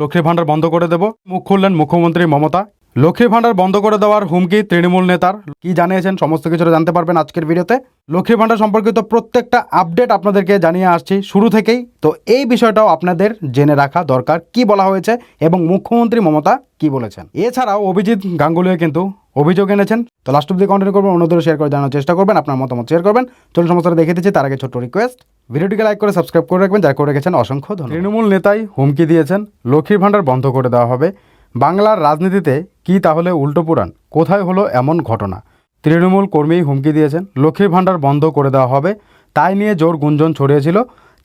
লক্ষ্মী ভাণ্ডার বন্ধ করে দেব। মুখ খুললেন মুখ্যমন্ত্রী মমতা। লক্ষ্মী ভাণ্ডার বন্ধ করে দেওয়ার হুমকি তৃণমূল নেতার। কি জানিয়েছেন সমস্ত কিছু জানতে পারবেন আজকের ভিডিওতে। লক্ষ্মী ভাণ্ডার সম্পর্কিত প্রত্যেকটা আপডেট আপনাদেরকে জানিয়ে আসছি শুরু থেকেই। তো এই বিষয়টাও আপনাদের জেনে রাখা দরকার। কি বলা হয়েছে এবং মুখ্যমন্ত্রী মমতা কি বলেছেন? এছাড়াও অভিজিৎ গাঙ্গুলিও কিন্তু অভিযোগ এনেছেন। তো লাস্ট অব্দি কন্টিনিউ করবেন অন্যদের শেয়ার করে জানার চেষ্টা করবেন, আপনার মতামত শেয়ার করবেন। চলুন সমস্যাটা দেখে দিচ্ছি, তার আগে ছোট্ট রিকোয়েস্ট ভিডিওটিকে লাইক করে সাবস্ক্রাইব করে রাখবেন যা করে রেখেছেন অসংখ্য ধন্যবাদ। তৃণমূল নেতাই হুমকি দিয়েছেন, লক্ষ্মীর ভাণ্ডার বন্ধ করে দেওয়া হবে। বাংলার রাজনীতিতে কি তাহলে উল্টো পুরাণ? কোথায় হলো এমন ঘটনা? তৃণমূল কর্মী হুমকি দিয়েছেন, লক্ষ্মীর ভাণ্ডার বন্ধ করে দেওয়া হবে। তাই নিয়ে জোর গুঞ্জন ছড়িয়েছিল।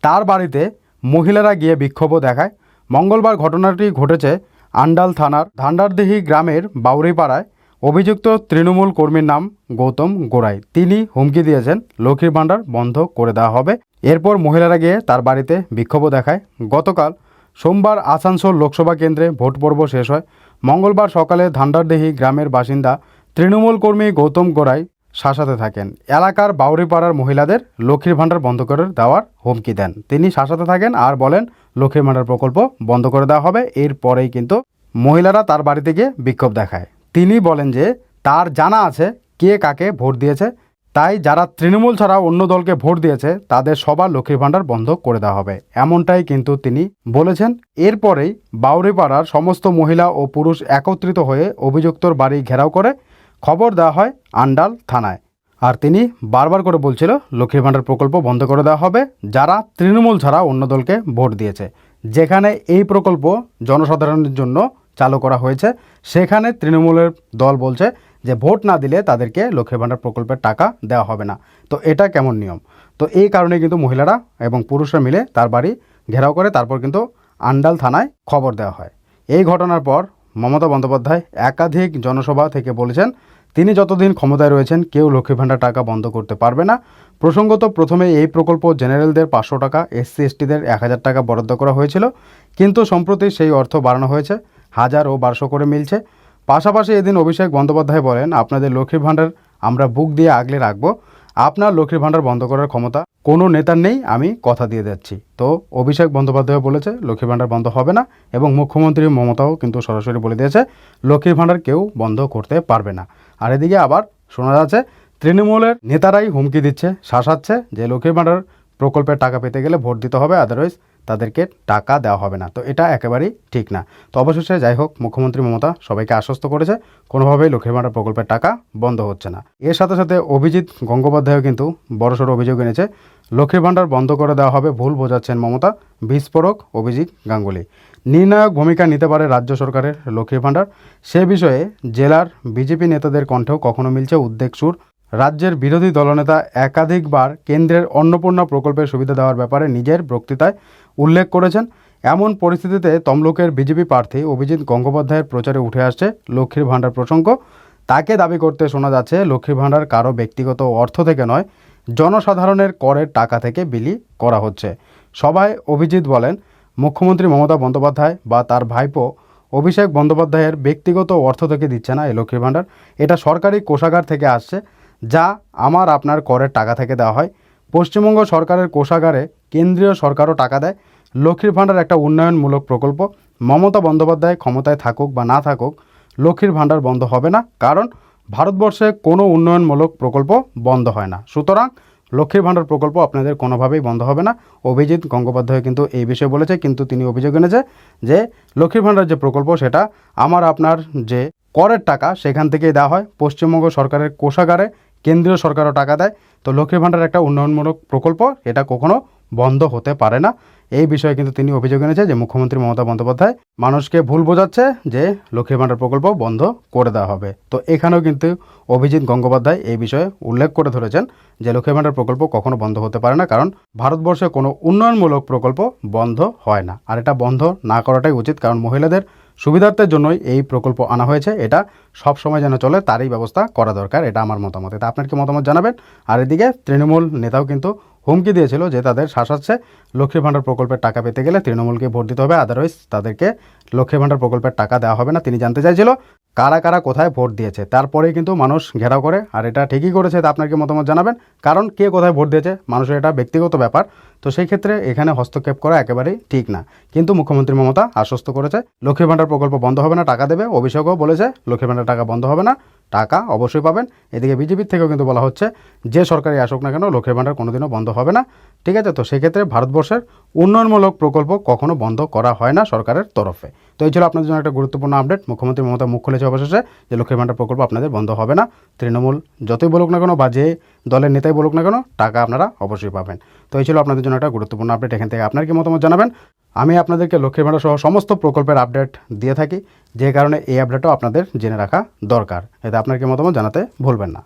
তার বাড়িতে মহিলারা গিয়ে বিক্ষোভও দেখায়। মঙ্গলবার ঘটনাটি ঘটেছে আন্ডাল থানার ধান্ডারদিহি গ্রামের বাউরিপাড়ায়। অভিযুক্ত তৃণমূল কর্মীর নাম গৌতম গোড়াই। তিনি হুমকি দিয়েছেন, লক্ষ্মীর ভাণ্ডার বন্ধ করে দেওয়া হবে। এরপর মহিলারা গিয়ে তার বাড়িতে বিক্ষোভও দেখায়। গতকাল সোমবার আসানসোল লোকসভা কেন্দ্রে ভোট পর্ব শেষ হয়। মঙ্গলবার সকালে ধান্ডারদেহি গ্রামের বাসিন্দা তৃণমূল কর্মী গৌতম গোড়াই শাসাতে থাকেন। এলাকার বাউরিপাড়ার মহিলাদের লক্ষ্মীর ভাণ্ডার বন্ধ করে দেওয়ার হুমকি দেন। তিনি শাসাতে থাকেন আর বলেন, লক্ষ্মীর ভাণ্ডার প্রকল্প বন্ধ করে দেওয়া হবে। এরপরেই কিন্তু মহিলারা তার বাড়িতে গিয়ে বিক্ষোভ দেখায়। তিনি বলেন যে তার জানা আছে কে কাকে ভোট দিয়েছে। তাই যারা তৃণমূল ছাড়া অন্য দলকে ভোট দিয়েছে, তাদের সবার লক্ষ্মীর ভাণ্ডার বন্ধ করে দেওয়া হবে। এমনটাই কিন্তু তিনি বলেছেন। এরপরেই বাউরিপাড়ার সমস্ত মহিলা ও পুরুষ একত্রিত হয়ে অভিযুক্তর বাড়ি ঘেরাও করে খবর দেওয়া হয় আন্ডাল থানায়। আর তিনি বারবার করে বলছিল, লক্ষ্মীর ভাণ্ডার প্রকল্প বন্ধ করে দেওয়া হবে, যারা তৃণমূল ছাড়া অন্য দলকে ভোট দিয়েছে। যেখানে এই প্রকল্প জনসাধারণের জন্য চালু করা হয়েছে। সেখানে তৃণমূলের দল বলছে যে ভোট না দিলে তাদেরকে লক্ষ্মীর ভাণ্ডার প্রকল্পের টাকা দেওয়া হবে না। তো এটা কেমন নিয়ম? তো এই কারণে কিন্তু মহিলারা এবং পুরুষরা মিলে তার বাড়ি ঘেরাও করে তারপর কিন্তু আন্ডাল থানায় খবর দেওয়া হয়। এই ঘটনার পর মমতা বন্দ্যোপাধ্যায় একাধিক জনসভা থেকে বলেছেন, তিনি যতদিন ক্ষমতায় রয়েছেন, কেউ লক্ষ্মী ভাণ্ডার টাকা বন্ধ করতে পারবে না। প্রসঙ্গত প্রথমে এই প্রকল্প জেনারেলদের পাঁচশো টাকা, এসসি, এসটিদের এক হাজার টাকা বরাদ্দ করা হয়েছিল। কিন্তু সম্প্রতি সেই অর্থ বাড়ানো হয়েছে। হাজার ও বারোশো করে মিলছে। পাশাপাশি এদিন অভিষেক বন্দ্যোপাধ্যায় বলেন, আপনাদের লক্ষ্মীর ভাণ্ডার আমরা বুক দিয়ে আগলে রাখব। আপনার লক্ষ্মীর ভাণ্ডার বন্ধ করার ক্ষমতা কোনো নেতার নেই, আমি কথা দিয়ে যাচ্ছি। তো অভিষেক বন্দ্যোপাধ্যায় বলেছে, লক্ষ্মীর ভাণ্ডার বন্ধ হবে না। এবং মুখ্যমন্ত্রী মমতাও কিন্তু সরাসরি বলে দিয়েছে, লক্ষ্মীর ভাণ্ডার কেউ বন্ধ করতে পারবে না। আর এদিকে আবার শোনা যাচ্ছে, তৃণমূলের নেতারাই হুমকি দিচ্ছে, শাসাচ্ছে যে লক্ষ্মীর ভাণ্ডার প্রকল্পের টাকা পেতে গেলে ভোট দিতে হবে আদারওয়াইজ তাদেরকে টাকা দেওয়া হবে না। তো এটা একেবারেই ঠিক না। তো অবশেষে যাই হোক, মুখ্যমন্ত্রী মমতা সবাইকে আশ্বস্ত করেছে, কোনোভাবেই লক্ষ্মীর ভাণ্ডার প্রকল্পের টাকা বন্ধ হচ্ছে না। এর সাথে সাথে অভিজিৎ গঙ্গোপাধ্যায়ও কিন্তু বড়সড় অভিযোগ এনেছে, লক্ষ্মীর ভাণ্ডার বন্ধ করে দেওয়া হবে ভুল বোঝাচ্ছেন মমতা, বিস্ফোরক অভিজিৎ গাঙ্গুলি। নির্ণায়ক ভূমিকা নিতে পারে রাজ্য সরকারের লক্ষ্মীর ভাণ্ডার। সে বিষয়ে জেলার বিজেপি নেতাদের কণ্ঠেও কখনো মিলছে উদ্বেগ সুর। রাজ্যের বিরোধী দলনেতা একাধিকবার কেন্দ্রের অন্নপূর্ণা প্রকল্পের সুবিধা দেওয়ার ব্যাপারে নিজের বক্তৃতায় উল্লেখ করেছেন। এমন পরিস্থিতিতে তমলুকের বিজেপি প্রার্থী অভিজিৎ গঙ্গোপাধ্যায়ের প্রচারে উঠে আসছে লক্ষ্মীর ভাণ্ডার প্রসঙ্গ। তাকে দাবি করতে শোনা যাচ্ছে, লক্ষ্মীর ভাণ্ডার কারও ব্যক্তিগত অর্থ থেকে নয়, জনসাধারণের করের টাকা থেকে বিলি করা হচ্ছে। সভায় অভিজিৎ বলেন, মুখ্যমন্ত্রী মমতা বন্দ্যোপাধ্যায় বা তার ভাইপো অভিষেক বন্দ্যোপাধ্যায়ের ব্যক্তিগত অর্থ থেকে দিচ্ছে না এই লক্ষ্মীর ভাণ্ডার। এটা সরকারি কোষাগার থেকে আসছে যা আমার আপনার করের টাকা থেকে দেওয়া হয়। পশ্চিমবঙ্গ সরকারের কোষাগারে কেন্দ্রীয় সরকারও টাকা দেয়। লক্ষ্মীর ভাণ্ডার একটা উন্নয়নমূলক প্রকল্প। মমতা বন্দ্যোপাধ্যায় ক্ষমতায় থাকুক বা না থাকুক, লক্ষ্মীর ভাণ্ডার বন্ধ হবে না, কারণ ভারতবর্ষে কোনো উন্নয়নমূলক প্রকল্প বন্ধ হয় না। সুতরাং লক্ষ্মীর ভাণ্ডার প্রকল্প আপনাদের কোনোভাবেই বন্ধ হবে না। অভিজিৎ গঙ্গোপাধ্যায় কিন্তু এই বিষয়ে বলেছে, কিন্তু তিনি অভিযোগ এনেছে যে লক্ষ্মীর ভাণ্ডার যে প্রকল্প, সেটা আমার আপনার যে করের টাকা সেখান থেকেই দেওয়া হয়। পশ্চিমবঙ্গ সরকারের কোষাগারে কেন্দ্রীয় সরকারও টাকা দেয়। তো লক্ষ্মীর ভাণ্ডার একটা উন্নয়নমূলক প্রকল্প, এটা কখনো বন্ধ হতে পারে না। এই বিষয়ে কিন্তু তিনি অভিযোগ এনেছে যে মুখ্যমন্ত্রী মমতা বন্দ্যোপাধ্যায় মানুষকে ভুল বোঝাচ্ছে যে লক্ষ্মীর ভাণ্ডার প্রকল্প বন্ধ করে দেওয়া হবে। তো এখানেও কিন্তু অভিজিৎ গঙ্গোপাধ্যায় এই বিষয়ে উল্লেখ করে ধরেছেন যে লক্ষ্মীর ভাণ্ডার প্রকল্প কখনো বন্ধ হতে পারে না, কারণ ভারতবর্ষে কোনো উন্নয়নমূলক প্রকল্প বন্ধ হয় না। আর এটা বন্ধ না করাটাই উচিত, কারণ মহিলাদের সুবিধার্থের জন্যই এই প্রকল্প আনা হয়েছে। এটা সব সময় যেন চলে, তারই ব্যবস্থা করা দরকার, এটা আমার মতামত। এটা আপনার কি মতামত জানাবেন? আর এদিকে তৃণমূল নেতাও কিন্তু হুমকি দিয়েছিল যে তাদের শাসাচ্ছে লক্ষ্মীর ভাণ্ডার প্রকল্পের টাকা পেতে গেলে তৃণমূলকে ভোট দিতে হবে আদারওয়াইজ তাদেরকে লক্ষ্মী ভাণ্ডার প্রকল্পের টাকা দেওয়া হবে না, তিনি জানতে চাইছিল কারা কারা কোথায় ভোট দিয়েছে। তারপরেই কিন্তু মানুষ ঘেরাও করে, আর এটা ঠিকই করেছে, তা আপনার কি মতামত জানাবেন? কারণ কে কোথায় ভোট দিয়েছে, মানুষের এটা ব্যক্তিগত ব্যাপার। তো সেই ক্ষেত্রে এখানে হস্তক্ষেপ করা একেবারেই ঠিক না। কিন্তু মুখ্যমন্ত্রী মমতা আশ্বস্ত করেছে লক্ষ্মী ভাণ্ডার প্রকল্প বন্ধ হবে না, টাকা দেবে। অভিষেকও বলেছে লক্ষ্মী ভাণ্ডার টাকা বন্ধ হবে না। টাকা অবশ্যই পাবেন। এদিকে বিজেপির থেকেও কিন্তু বলা হচ্ছে, যে সরকারি আসুক না কেন লক্ষ্মী ভাণ্ডার কোনোদিনও বন্ধ হবে না। ঠিক আছে, তো সেক্ষেত্রে ভারতবর্ষের উন্নয়নমূলক প্রকল্প কখনো বন্ধ করা হয় না সরকারের তরফে। তো এই ছিল আপনাদের জন্য একটা গুরুত্বপূর্ণ আপডেট মুখ্যমন্ত্রী মমতা মুখ খুলেছে অবশেষে যে লক্ষ্মীর ভাণ্ডার প্রকল্প আপনাদের বন্ধ হবে না। তৃণমূল যতই বলুক না কেন বা যে দলের নেতাই বলুক না কেন, টাকা আপনারা অবশ্যই পাবেন। তো এই ছিল আপনাদের জন্য একটা গুরুত্বপূর্ণ আপডেট এখান থেকে আপনার কি মতামত জানাবেন? আমি আপনাদেরকে লক্ষ্মীর ভাণ্ডার সহ সমস্ত প্রকল্পের আপডেট দিয়ে থাকি। যে কারণে এই আপডেটও আপনাদের জেনে রাখা দরকার। এতে আপনার কি মতামত জানাতে ভুলবেন না।